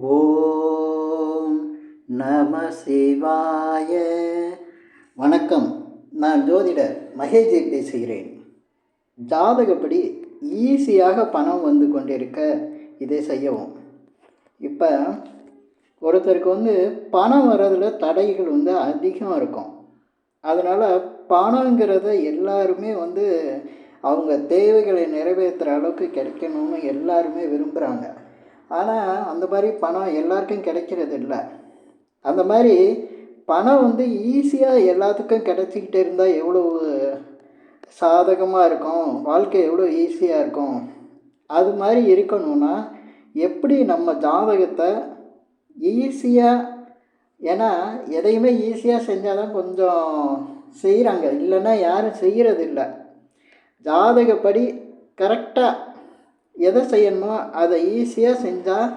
ஓம் நம சிவாய. வணக்கம். நான் ஜோதிடர் மகேஜி பேசுகிறேன். ஜாதகப்படி ஈஸியாக பணம் வந்து கொண்டிருக்க இதை செய்யவும். இப்போ ஒருத்தருக்கு வந்து பணம் வர்றதுல தடைகள் வந்து அதிகம் இருக்கும். அதனால் பணங்கிறத எல்லாருமே வந்து அவங்க தேவைகளை நிறைவேற்றுற அளவுக்கு கிடைக்கணும்னு எல்லாருமே விரும்புகிறாங்க ஆனால் அந்த மாதிரி பணம் எல்லாருக்கும் கிடைக்கிறது இல்லை அந்த மாதிரி பணம் வந்து ஈஸியாக எல்லாத்துக்கும் கிடச்சிக்கிட்டே இருந்தால் எவ்வளோ சாதகமாக இருக்கும்? வாழ்க்கை எவ்வளோ ஈஸியாக இருக்கும்? அது மாதிரி இருக்கணும்னா எப்படி நம்ம ஜாதகத்தை ஈஸியாக ஏன்னா எதையுமே ஈஸியாக செஞ்சால் தான் கொஞ்சம் செய்கிறாங்க இல்லைன்னா யாரும் செய்கிறது இல்லை ஜாதகப்படி கரெக்டாக எதை செய்யணுமோ அதை ஈஸியாக செஞ்சால்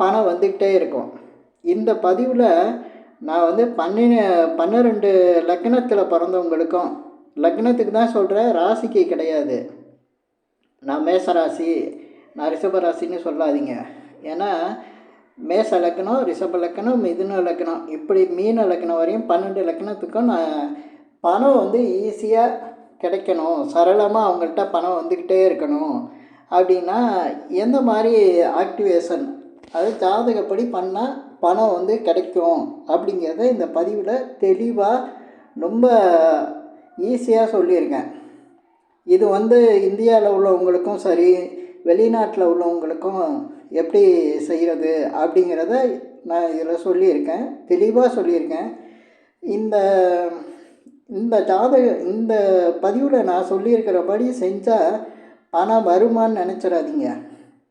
பணம் வந்துக்கிட்டே இருக்கும். இந்த பதிவில் நான் வந்து பன்னின பன்னிரெண்டு லக்னத்தில் பிறந்தவங்களுக்கும் லக்னத்துக்கு தான் சொல்கிறேன் ராசிக்கு கிடையாது. நான் மேச ராசி நான் ரிஷப ராசின்னு சொல்லாதீங்க. ஏன்னா மேச லக்கணம் ரிஷப லக்கணம் மிதுன லக்கணம் இப்படி மீன லக்கணம் வரையும் பன்னெண்டு லக்கணத்துக்கும் நான் பணம் வந்து ஈஸியாக கிடைக்கணும். சரளமாக அவங்கள்ட்ட பணம் வந்துக்கிட்டே இருக்கணும். அப்படின்னா எந்த மாதிரி ஆக்டிவேஷன் அது ஜாதகப்படி பண்ணால் பணம் வந்து கிடைக்கும் அப்படிங்கிறத இந்த பதிவில் தெளிவாக ரொம்ப ஈஸியாக சொல்லியிருக்கேன். இது வந்து இந்தியாவில் உள்ளவங்களுக்கும் சரி வெளிநாட்டில் உள்ளவங்களுக்கும் எப்படி செய்கிறது அப்படிங்கிறத நான் இதில் சொல்லியிருக்கேன். தெளிவாக சொல்லியிருக்கேன். இந்த இந்த ஜாதக இந்த பதிவில் நான் சொல்லியிருக்கிறபடி செஞ்சால் பணம் வருமான்னு நினச்சிடாதீங்க.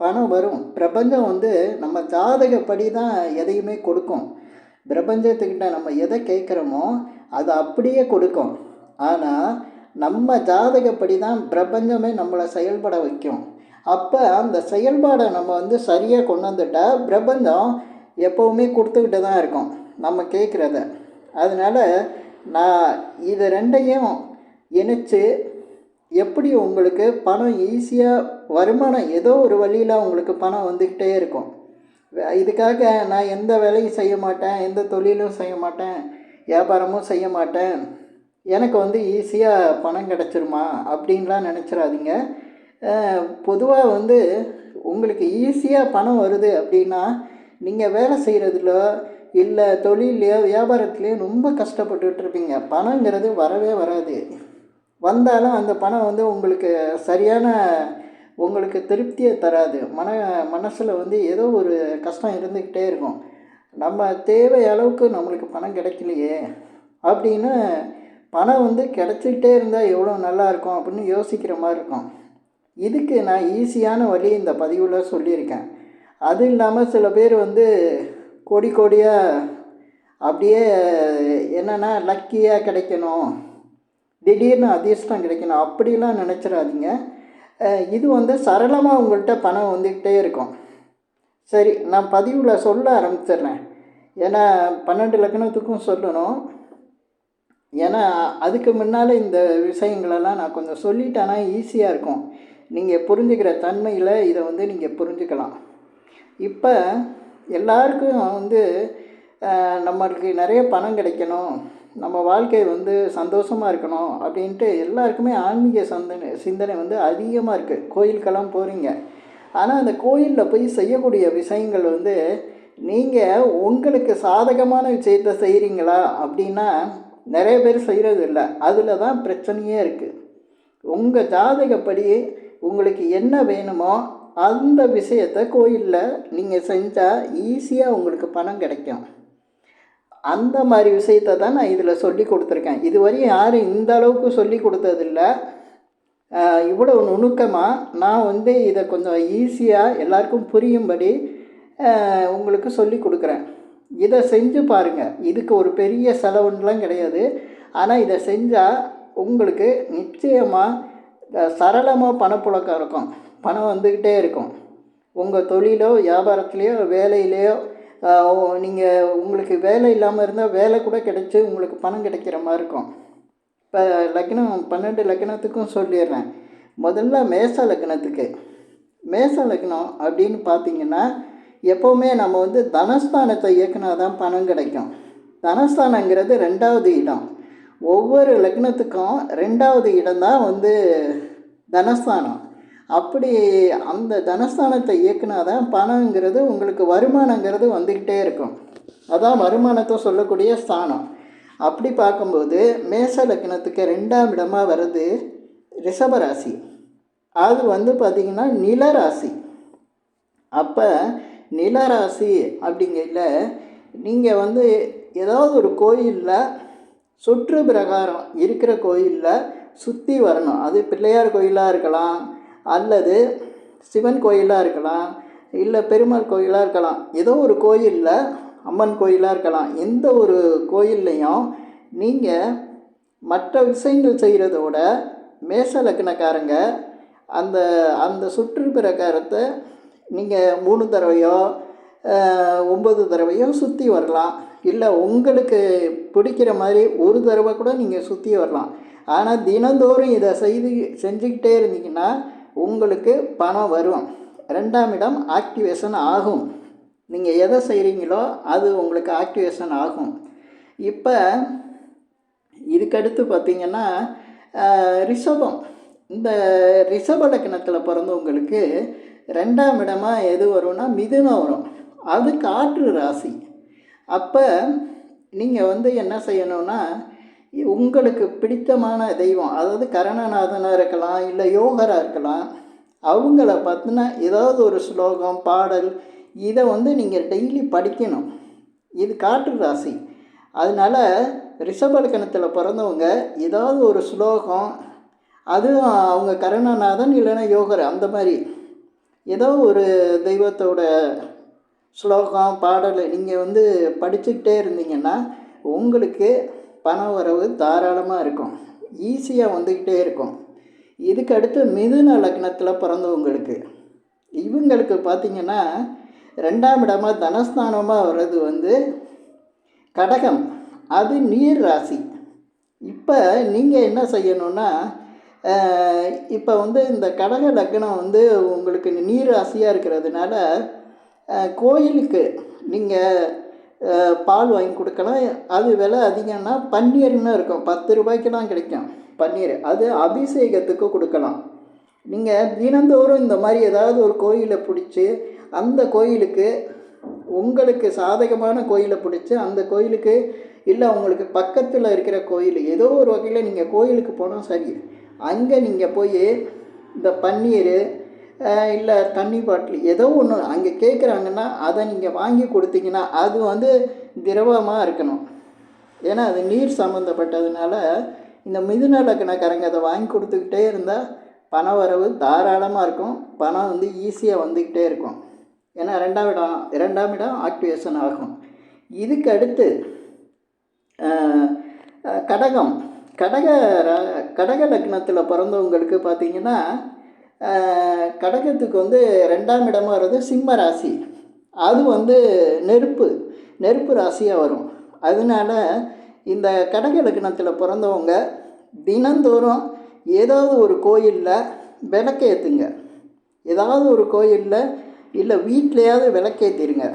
பணம் வரும். பிரபஞ்சம் வந்து நம்ம ஜாதகப்படி தான் எதையுமே கொடுக்கும். பிரபஞ்சத்துக்கிட்ட நம்ம எதை கேட்குறோமோ அது அப்படியே கொடுக்கும். ஆனால் நம்ம ஜாதகப்படி தான் பிரபஞ்சமே நம்மளை செயல்பட வைக்கும். அப்போ அந்த செயல்பாடை நம்ம வந்து சரியாக கொண்டு வந்துட்டால் பிரபஞ்சம் எப்போவுமே கொடுத்துக்கிட்டு தான் இருக்கும். நம்ம கேட்குறத. அதனால் நான் இது ரெண்டையும் இணைச்சி எப்படி உங்களுக்கு பணம் ஈஸியாக வருமானம் ஏதோ ஒரு வழியில் உங்களுக்கு பணம் வந்துக்கிட்டே இருக்கும். இதுக்காக நான் எந்த வேலையும் செய்ய மாட்டேன் எந்த தொழிலும் செய்ய மாட்டேன் வியாபாரமும் செய்ய மாட்டேன். எனக்கு வந்து ஈஸியாக பணம் கிடச்சிருமா அப்படின்லாம் நினச்சிடாதீங்க. பொதுவாக வந்து உங்களுக்கு ஈஸியாக பணம் வருது அப்படின்னா நீங்கள் வேலை செய்கிறதுல இல்லை தொழிலையோ வியாபாரத்துலேயோ ரொம்ப கஷ்டப்பட்டுட்டு இருப்பீங்க. பணங்கிறது வரவே வராது. வந்தாலும் அந்த பணம் வந்து உங்களுக்கு சரியான உங்களுக்கு திருப்தியை தராது. மன மனசில் வந்து ஏதோ ஒரு கஷ்டம் இருந்துக்கிட்டே இருக்கும். நம்ம தேவை அளவுக்கு நம்மளுக்கு பணம் கிடைக்கலையே அப்படின்னு பணம் வந்து கிடச்சிக்கிட்டே இருந்தால் எவ்வளோ நல்லாயிருக்கும் அப்படின்னு யோசிக்கிற மாதிரி இருக்கும். இதுக்கு நான் ஈஸியான வழி இந்த பதிவில் சொல்லியிருக்கேன். அது இல்லாமல் சில பேர் வந்து கோடி கோடியாக அப்படியே என்னென்னா லக்கியாக கிடைக்கணும். திடீர்னு அதிர்ஷ்டம் கிடைக்கணும். அப்படிலாம் நினச்சிடாதீங்க இது வந்து சரளமாக உங்கள்கிட்ட பணம் வந்துக்கிட்டே இருக்கும். சரி நான் பதிவில் சொல்ல ஆரம்பிச்சிடுறேன் ஏன்னா பன்னெண்டு லக்கணத்துக்கும் சொல்லணும். ஏன்னா அதுக்கு முன்னால் இந்த விஷயங்களெல்லாம் நான் கொஞ்சம் சொல்லிட்டேன்னா ஈஸியாக இருக்கும். நீங்கள் புரிஞ்சுக்கிற தன்மையில் இதை வந்து நீங்கள் புரிஞ்சுக்கலாம். இப்போ எல்லாருக்கும் வந்து நம்மளுக்கு நிறைய பணம் கிடைக்கணும். நம்ம வாழ்க்கை வந்து சந்தோஷமாக இருக்கணும் அப்படின்ட்டு எல்லாருக்குமே ஆன்மீக சந்தனை சிந்தனை வந்து அதிகமாக இருக்குது கோயிலுக்கெல்லாம் போகிறீங்க ஆனால் அந்த கோயிலில் போய் செய்யக்கூடிய விஷயங்கள் வந்து நீங்கள் உங்களுக்கு சாதகமான விஷயத்த செய்கிறீங்களா அப்படின்னா நிறைய பேர் செய்கிறது இல்லை. அதில் தான் பிரச்சனையே இருக்குது உங்கள் ஜாதகப்படி உங்களுக்கு என்ன வேணுமோ அந்த விஷயத்தை கோயிலில் நீங்கள் செஞ்சால் ஈஸியாக உங்களுக்கு பணம் கிடைக்கும். அந்த மாதிரி விஷயத்த தான் நான் இதில் சொல்லி கொடுத்துருக்கேன். இதுவரையும் யாரும் இந்த அளவுக்கு சொல்லி கொடுத்ததில்ல. இவ்வளோ நுணுக்கமாக நான் வந்து இதை கொஞ்சம் ஈஸியாக எல்லாருக்கும் புரியும்படி உங்களுக்கு சொல்லி கொடுக்குறேன். இதை செஞ்சு பாருங்கள் இதுக்கு ஒரு பெரிய செலவுன்னெலாம் கிடையாது. ஆனால் இதை செஞ்சால் உங்களுக்கு நிச்சயமாக சரளமாக பணப்புழக்கம் இருக்கும். பணம் வந்துக்கிட்டே இருக்கும். உங்கள் தொழிலோ வியாபாரத்துலேயோ வேலையிலையோ நீங்கள் உங்களுக்கு வேலை இல்லாமல் இருந்தால் வேலை கூட கிடைச்சி உங்களுக்கு பணம் கிடைக்கிற மாதிரி இருக்கும். இப்போ லக்னம் பன்னெண்டு லக்னத்துக்கும் சொல்லிடுறேன். முதல்ல மேச லக்னத்துக்கு. மேச லக்னம் அப்படின்னு பார்த்தீங்கன்னா எப்போவுமே நம்ம வந்து தனஸ்தானத்தை இயக்குனா தான் பணம் கிடைக்கும். தனஸ்தானங்கிறது ரெண்டாவது இடம். ஒவ்வொரு லக்னத்துக்கும் ரெண்டாவது இடம் தான் வந்து தனஸ்தானம். அப்படி அந்த தனஸ்தானத்தை இயக்குனா தான் பணங்கிறது உங்களுக்கு வருமானங்கிறது வந்துக்கிட்டே இருக்கும். அதான் வருமானத்தை சொல்லக்கூடிய ஸ்தானம். அப்படி பார்க்கும்போது மேச லக்னத்துக்கு ரெண்டாம் இடமாக வர்றது ரிஷபராசி அது வந்து பார்த்திங்கன்னா நிலராசி அப்போ நிலராசி அப்படிங்கையில் நீங்கள் வந்து ஏதாவது ஒரு கோயிலில் சுற்று பிரகாரம் இருக்கிற கோயிலில் சுற்றி வரணும். அது பிள்ளையார் கோயிலாக இருக்கலாம் அல்லது சிவன் கோயிலாக இருக்கலாம் இல்லை பெருமாள் கோயிலாக இருக்கலாம் ஏதோ ஒரு கோயிலில் அம்மன் கோயிலாக இருக்கலாம் எந்த ஒரு கோயில்லையும் நீங்கள் மற்ற விஷயங்கள் செய்கிறதோட மேச லக்னக்காரங்க அந்த அந்த சுற்று பிரகாரத்தை நீங்கள் மூணு தடவையோ ஒம்பது தடவையோ சுற்றி வரலாம். இல்லை உங்களுக்கு பிடிக்கிற மாதிரி ஒரு தடவை கூட நீங்கள் சுற்றி வரலாம். ஆனால் தினந்தோறும் இதை செய்து செஞ்சுக்கிட்டே இருந்தீங்கன்னா உங்களுக்கு பணம் வரும். ரெண்டாம் இடம் ஆக்டிவேஷன் ஆகும். நீங்கள் எதை செய்கிறீங்களோ அது உங்களுக்கு ஆக்டிவேஷன் ஆகும். இப்போ இதுக்கடுத்து பார்த்தீங்கன்னா ரிஷபம். இந்த ரிஷப லக்கணத்தில் பிறந்தவங்களுக்கு ரெண்டாம் இடமாக எது வரும்னா மிதுனம் வரும். அது காற்று ராசி. அப்போ நீங்கள் வந்து என்ன செய்யணும்னா உங்களுக்கு பிடித்தமான தெய்வம். அதாவது கரணநாதனாக இருக்கலாம் இல்லை யோகராக இருக்கலாம். அவங்கள பார்த்தினா ஏதாவது ஒரு ஸ்லோகம் பாடல் இதை வந்து நீங்கள் டெய்லி படிக்கணும். இது காற்று ராசி. அதனால் ரிஷபலக்கணத்தில் பிறந்தவங்க ஏதாவது ஒரு ஸ்லோகம் அதுவும் அவங்க கருணாநாதன் இல்லைன்னா யோகர் அந்த மாதிரி. ஏதோ ஒரு தெய்வத்தோட ஸ்லோகம் பாடல் நீங்கள் வந்து படிச்சுக்கிட்டே இருந்தீங்கன்னா உங்களுக்கு பண வரவு தாராளமாக இருக்கும். ஈஸியாக வந்துக்கிட்டே இருக்கும். இதுக்கு அடுத்து மிதுன லக்னத்தில் பிறந்தவங்களுக்கு. இவங்களுக்கு பார்த்தீங்கன்னா ரெண்டாம் இடமாக தனஸ்தானமாக வர்றது வந்து கடகம் அது நீர் ராசி. இப்போ நீங்கள் என்ன செய்யணும்னா இப்போ வந்து இந்த கடக லக்னம் வந்து உங்களுக்கு நீர் ராசியாக இருக்கிறதுனால கோயிலுக்கு நீங்கள் பால் வாங்கி கொடுக்கலாம் அது விலை அதிகம்னா பன்னீர்னு இருக்கும். பத்து ரூபாய்க்கெல்லாம் கிடைக்கும் பன்னீர். அது அபிஷேகத்துக்கு கொடுக்கலாம். நீங்கள் தினந்தோறும் இந்த மாதிரி ஏதாவது ஒரு கோயிலை பிடிச்சி அந்த கோயிலுக்கு உங்களுக்கு சாதகமான கோயிலை பிடிச்சி அந்த கோயிலுக்கு இல்லை உங்களுக்கு பக்கத்தில் இருக்கிற கோயில் ஏதோ ஒரு வகையில் நீங்கள் கோயிலுக்கு போனால் சரி. அங்கே நீங்கள் போய் இந்த பன்னீர் இல்லை தண்ணி பாட்டில். ஏதோ ஒன்று அங்கே கேட்குறாங்கன்னா அதை நீங்கள் வாங்கி கொடுத்தீங்கன்னா அது வந்து திரவமாக இருக்கணும். ஏன்னா அது நீர் சம்மந்தப்பட்டதுனால இந்த மிதுன லக்னக்காரங்க அதை வாங்கி கொடுத்துக்கிட்டே இருந்தால் பண வரவு தாராளமாக இருக்கும். பணம் வந்து ஈஸியாக வந்துக்கிட்டே இருக்கும். ஏன்னா ரெண்டாம் இடம் இரண்டாம் இடம் ஆக்டிவேஷன் ஆகும். இதுக்கு அடுத்து கடகம். கடக ர- கடக லக்னத்தில் பிறந்தவங்களுக்கு பார்த்தீங்கன்னா கடகத்துக்கு வந்து ரெண்டாம் இடமா வருது சிம்ம ராசி. அது வந்து நெருப்பு நெருப்பு ராசியாக வரும். அதனால இந்த கடக லக்னத்தில் பிறந்தவங்க தினந்தோறும் ஏதாவது ஒரு கோயிலில் விளக்கேற்றுங்க ஏதாவது ஒரு கோயிலில் இல்லை வீட்லையாவது விளக்கேற்றிடுங்க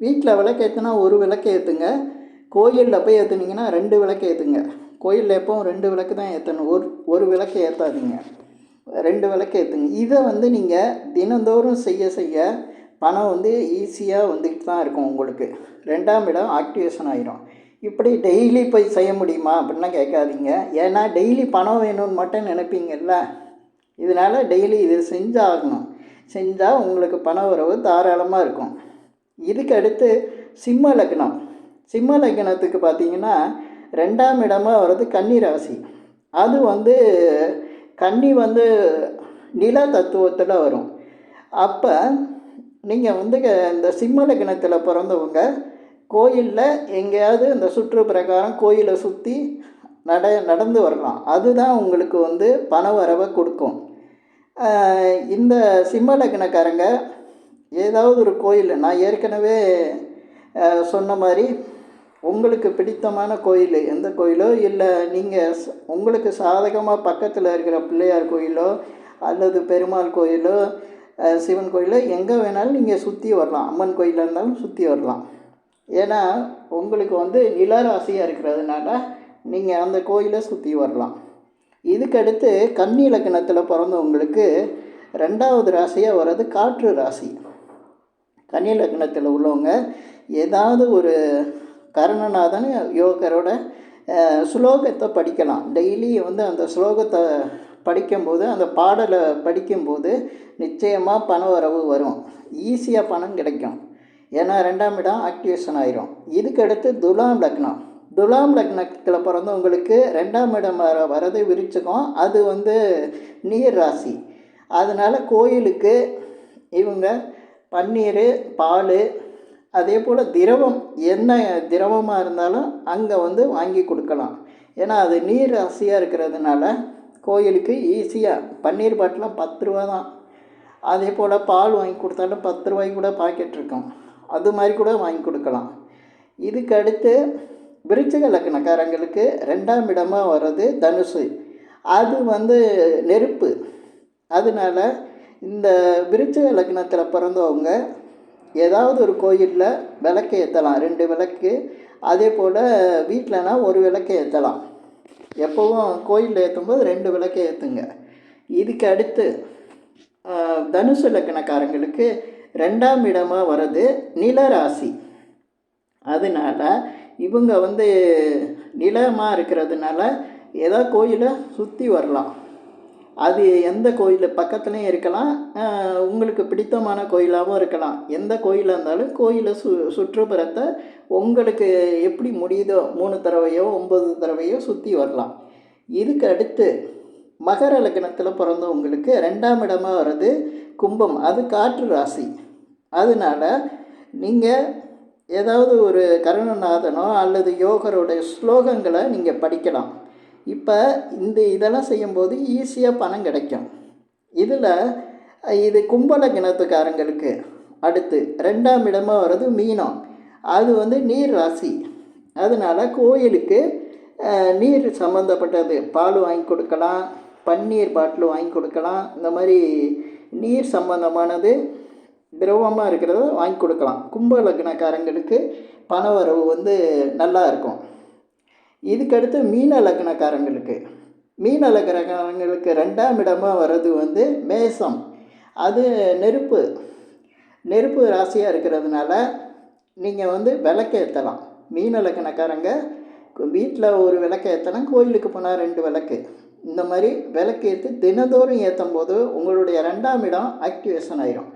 வீட்டில் விளக்கேற்றுனா ஒரு விளக்க ஏற்றுங்க கோயிலில் போய் ஏற்றுனீங்கன்னா ரெண்டு விளக்கு ஏற்றுங்க கோயிலில் எப்பவும் ரெண்டு விளக்கு தான் ஏற்றணும் ஒரு ஒரு விளக்கு ஏற்றாதீங்க ரெண்டு விளக்கு ஏற்றுங்க இதை வந்து நீங்கள் தினந்தோறும் செய்ய செய்ய பணம் வந்து ஈஸியாக வந்துக்கிட்டு தான் இருக்கும் உங்களுக்கு. ரெண்டாம் இடம் ஆக்டிவேஷன் ஆயிரும். இப்படி டெய்லி போய் செய்ய முடியுமா? அப்படின்லாம் கேட்காதீங்க. ஏன்னா டெய்லி பணம் வேணும்னு மட்டும் நினைப்பீங்கல்ல? இதனால் டெய்லி இது செஞ்சாகணும். செஞ்சால் உங்களுக்கு பண உறவு தாராளமாக இருக்கும். இதுக்கு அடுத்து சிம்ம லக்னம். சிம்ம லக்னத்துக்கு பார்த்தீங்கன்னா ரெண்டாம் இடமாக வர்றது கன்னி ராசி. அது வந்து கன்னி வந்து நில தத்துவத்தில் வரும். அப்போ நீங்கள் வந்து க- இந்த சிம்மலகினத்தில் பிறந்தவங்க கோயிலில் எங்கேயாவது இந்த சுற்று பிரகாரம் கோயிலை சுற்றி நட நடந்து வரலாம். அதுதான் உங்களுக்கு வந்து பண வரவை கொடுக்கும். இந்த சிம்மலக்கணக்காரங்க ஏதாவது ஒரு கோயில் நான் ஏற்கனவே சொன்ன மாதிரி உங்களுக்கு பிடித்தமான கோயில் எந்த கோயிலோ இல்லை நீங்கள் உங்களுக்கு சாதகமாக பக்கத்தில் இருக்கிற பிள்ளையார் கோயிலோ அல்லது பெருமாள் கோயிலோ சிவன் கோயிலோ எங்கே வேணாலும் நீங்கள் சுற்றி வரலாம். அம்மன் கோயிலாக இருந்தாலும் சுற்றி வரலாம். ஏன்னா உங்களுக்கு வந்து நில ராசியாக இருக்கிறதுனால நீங்கள் அந்த கோயிலை சுற்றி வரலாம். இதுக்கடுத்து கன்னி இலக்கணத்தில் பிறந்தவங்களுக்கு ரெண்டாவது ராசியாக வர்றது காற்று ராசி. கன்னி இலக்கணத்தில் உள்ளவங்க ஏதாவது ஒரு கருணநாதன் யோகரோட ஸ்லோகத்தை படிக்கலாம். டெய்லி வந்து அந்த ஸ்லோகத்தை படிக்கும்போது அந்த பாடலை படிக்கும்போது நிச்சயமாக பண வரவு வரும். ஈஸியாக பணம் கிடைக்கும். ஏன்னா ரெண்டாம் இடம் ஆக்டிவேஷன் ஆயிரும். இதுக்கடுத்து துலாம் லக்னம். துலாம் லக்னத்தில் பிறந்தவங்களுக்கு ரெண்டாம் இடம் வர வரது விரிச்சுக்கும் அது வந்து நீர் ராசி. அதனால் கோயிலுக்கு இவங்க பன்னீர் பால் அதே போல் திரவம் என்ன திரவமாக இருந்தாலும் அங்கே வந்து வாங்கி கொடுக்கலாம். ஏன்னா அது நீர் ராசியாக இருக்கிறதுனால கோயிலுக்கு ஈஸியாக பன்னீர் பாட்டிலாம் பத்து ரூபா தான். அதே போல் பால் வாங்கி கொடுத்தாலும் பத்து ரூபாய்க்கு கூட பாக்கெட் இருக்கும். அது மாதிரி கூட வாங்கி கொடுக்கலாம். இதுக்கு அடுத்து விருச்சிக லக்னக்காரங்களுக்கு ரெண்டாம் இடமாக வர்றது தனுசு. அது வந்து நெருப்பு. அதனால இந்த விருச்சிக லக்னத்தில் பிறந்தவங்க ஏதாவது ஒரு கோயிலில் விளக்கு ஏற்றலாம் ரெண்டு விளக்கு. அதே போல் வீட்டிலனா ஒரு விளக்கு ஏற்றலாம் எப்போவும் கோயிலில் ஏற்றும்போது ரெண்டு விளக்கு ஏற்றுங்க இதுக்கு அடுத்து தனுசு லக்னக்காரங்களுக்கு ரெண்டாம் இடமாக வர்றது நிலராசி. அதனால இவங்க வந்து நிலமாக இருக்கிறதுனால ஏதோ கோயிலை சுற்றி வரலாம். அது எந்த கோயில்? பக்கத்துலேயும் இருக்கலாம். உங்களுக்கு பிடித்தமான கோயிலாகவும் இருக்கலாம். எந்த கோயிலாக இருந்தாலும் கோயிலை சு சுற்றுப்புறத்தை உங்களுக்கு எப்படி முடியுதோ மூணு தடவையோ ஒம்பது தடவையோ சுற்றி வரலாம். இதுக்கு அடுத்து மகர லக்னத்தில் பிறந்தவங்களுக்கு ரெண்டாம் இடமாக வர்றது கும்பம். அது காற்று ராசி. அதனால நீங்கள் ஏதாவது ஒரு கருணநாதனோ அல்லது யோகருடைய ஸ்லோகங்களை நீங்கள் படிக்கலாம். இப்போ இந்த இதெல்லாம் செய்யும்போது ஈஸியாக பணம் கிடைக்கும். இதில் இது கும்பல கிணத்துக்காரங்களுக்கு அடுத்து ரெண்டாம் இடமாக வர்றது மீனம். அது வந்து நீர் ராசி. அதனால் கோயிலுக்கு நீர் சம்மந்தப்பட்டது பால் வாங்கி கொடுக்கலாம் பன்னீர் பாட்டில் வாங்கி கொடுக்கலாம் இந்த மாதிரி நீர் சம்பந்தமானது திரவமாக இருக்கிறத வாங்கி கொடுக்கலாம். கும்ப லக்னக்காரங்களுக்கு பண வரவு வந்து நல்லா இருக்கும். இதுக்கடுத்து மீன லக்னக்காரங்களுக்கு. மீன லக்னக்காரங்களுக்கு ரெண்டாம் இடமாக வர்றது வந்து மேசம். அது நெருப்பு. நெருப்பு ராசியாக இருக்கிறதுனால நீங்கள் வந்து விளக்கேற்றலாம் மீன லக்னக்காரங்க வீட்டில் ஒரு விளக்கு ஏற்றலாம் கோயிலுக்கு போனால் ரெண்டு விளக்கு. இந்த மாதிரி விளக்கு ஏற்றி தினந்தோறும் ஏற்றும் போது உங்களுடைய ரெண்டாம் இடம் ஆக்டிவேஷன் ஆயிரும்.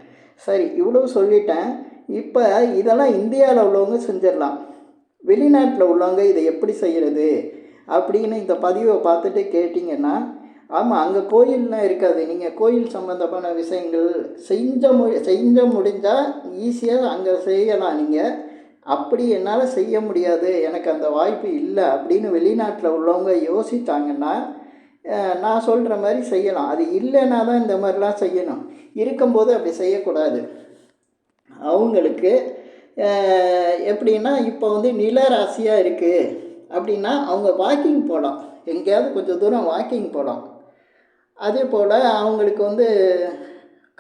சரி இவ்வளவு சொல்லிட்டேன். இப்போ இதெல்லாம் இந்தியாவில் உள்ளவங்க செஞ்சிடலாம். வெளிநாட்டில் உள்ளவங்க இதை எப்படி செய்கிறது அப்படின்னு இந்த பதிவை பார்த்துட்டு கேட்டிங்கன்னா ஆமாம் அங்கே கோயில்லாம் இருக்காது. நீங்கள் கோயில் சம்மந்தமான விஷயங்கள் செஞ்ச மு செஞ்ச முடிஞ்சால் ஈஸியாக அங்கே செய்யலாம். நீங்கள் அப்படி என்னால் செய்ய முடியாது எனக்கு அந்த வாய்ப்பு இல்லை அப்படின்னு வெளிநாட்டில் உள்ளவங்க யோசித்தாங்கன்னா நான் சொல்கிற மாதிரி செய்யலாம். அது இல்லைன்னா தான் இந்த மாதிரிலாம் செய்யணும். இருக்கும்போது அப்படி செய்யக்கூடாது. அவங்களுக்கு எப்படின்னா இப்போ வந்து நில ராசியாக இருக்குது அப்படின்னா அவங்க வாக்கிங் போகலாம் எங்கேயாவது கொஞ்சம் தூரம் வாக்கிங் போகலாம் அதே போல் அவங்களுக்கு வந்து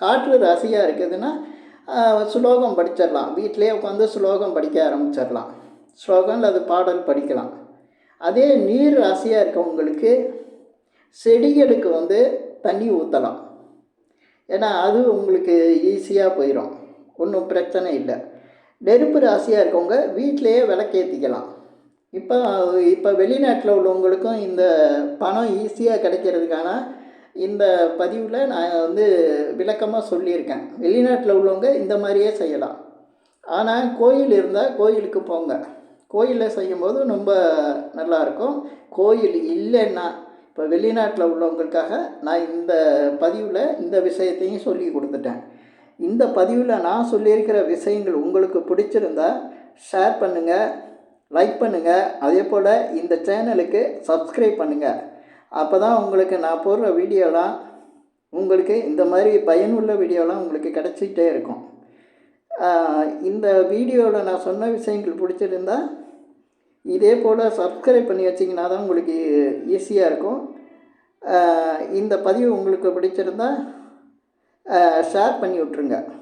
காற்று ராசியாக இருக்குதுன்னா ஸ்லோகம் படிச்சிடலாம். வீட்டிலே உட்காந்து ஸ்லோகம் படிக்க ஆரம்பிச்சிடலாம். ஸ்லோகம் அல்லது பாடல் படிக்கலாம். அதே நீர் ராசியாக இருக்கவங்களுக்கு செடிகளுக்கு வந்து தண்ணி ஊற்றலாம் ஏன்னா அது உங்களுக்கு ஈஸியாக போயிடும் ஒன்றும் பிரச்சனை இல்லை. நெருப்பு ராசியாக இருக்கவங்க வீட்டிலையே விளக்கேற்றிக்கலாம் இப்போ இப்போ வெளிநாட்டில் உள்ளவங்களுக்கும் இந்த பணம் ஈஸியாக கிடைக்கிறதுக்கான இந்த பதிவில் நான் வந்து விளக்கமாக சொல்லியிருக்கேன். வெளிநாட்டில் உள்ளவங்க இந்த மாதிரியே செய்யலாம். ஆனால் கோயில் இருந்தால் கோயிலுக்கு போங்க. கோயிலில் செய்யும்போது ரொம்ப நல்லாயிருக்கும் கோயில் இல்லைன்னா இப்போ வெளிநாட்டில் உள்ளவங்களுக்காக நான் இந்த பதிவில் இந்த விஷயத்தையும் சொல்லி கொடுத்துட்டேன். இந்த பதிவில் நான் சொல்லியிருக்கிற விஷயங்கள் உங்களுக்கு பிடிச்சிருந்தா ஷேர் பண்ணுங்கள் லைக் பண்ணுங்கள் அதே போல் இந்த சேனலுக்கு சப்ஸ்கிரைப் பண்ணுங்கள் அப்போ தான் உங்களுக்கு நான் போடுற வீடியோலாம் உங்களுக்கு இந்த மாதிரி பயனுள்ள வீடியோலாம் உங்களுக்கு கிடச்சிக்கிட்டே இருக்கும். இந்த வீடியோவில் நான் சொன்ன விஷயங்கள் பிடிச்சிருந்தா இதே போல் சப்ஸ்கிரைப் பண்ணி வச்சிங்கன்னா தான் உங்களுக்கு ஈஸியாக இருக்கும். இந்த பதிவு உங்களுக்கு பிடிச்சிருந்தா ஷேர் பண்ணி விட்ருங்க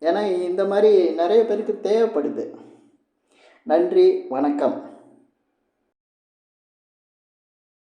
ஏன்னா இந்த மாதிரி நிறைய பேருக்கு தேவைப்படுது. நன்றி வணக்கம்.